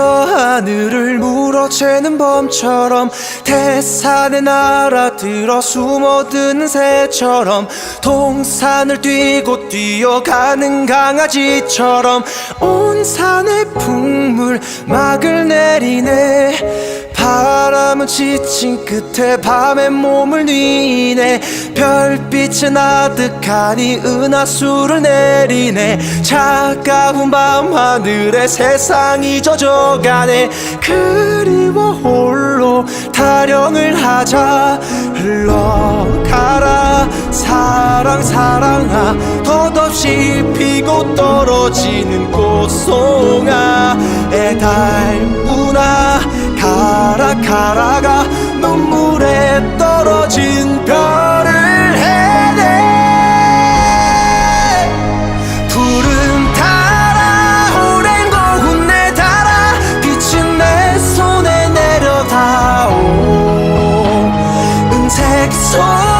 하늘을 물어채는 범처럼 태산의 나라 들어 숨어드는 새처럼 동산을 뛰고 뛰어가는 강아지처럼 온 산에 풍물 막을 내리네 바람은 지친 끝에 밤에 몸을 뉘네. 별빛은 아득하니 은하수를 내리네. 차가운 밤하늘에 세상이 젖어가네. 그리워 홀로 타령을 하자. 흘러가라. 사랑 사랑아. 덧없이 피고 떨어지는 꽃송아 애달무나 가라가 눈물에 떨어진 별을 해내. 푸른 타라 오랜 고운 내 달아. 빛은 내 손에 내려다오. 은색 소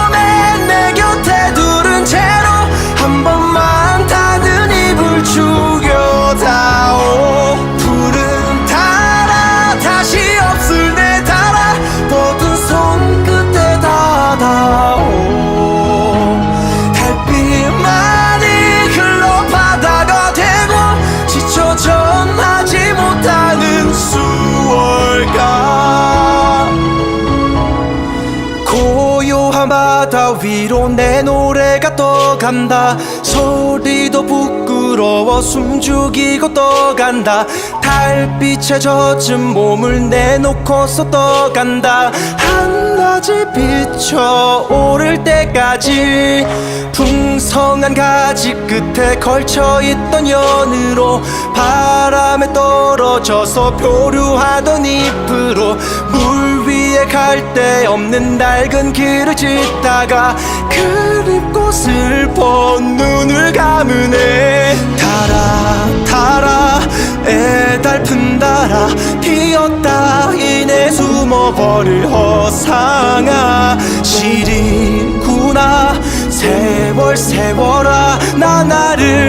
바다 위로 내 노래가 떠간다. 소리도 부끄 러워 숨죽이고 떠간다. 달빛에 젖은 몸을 내놓고서 떠간다. 한낮이 비쳐 오를 때까지 풍성한 가지 끝에 걸쳐있던 연으로 바람에 떨어져서 표류하던 잎으로 물 위에 갈 데 없는 낡은 길을 짓다가 그립고 슬퍼 눈을 감으네. 달아 달아 애달픈 달아. 피었다 이내 숨어버릴 허상아. 시리구나. 세월 세월아. 나 나를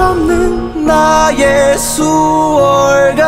없는 나의 수월가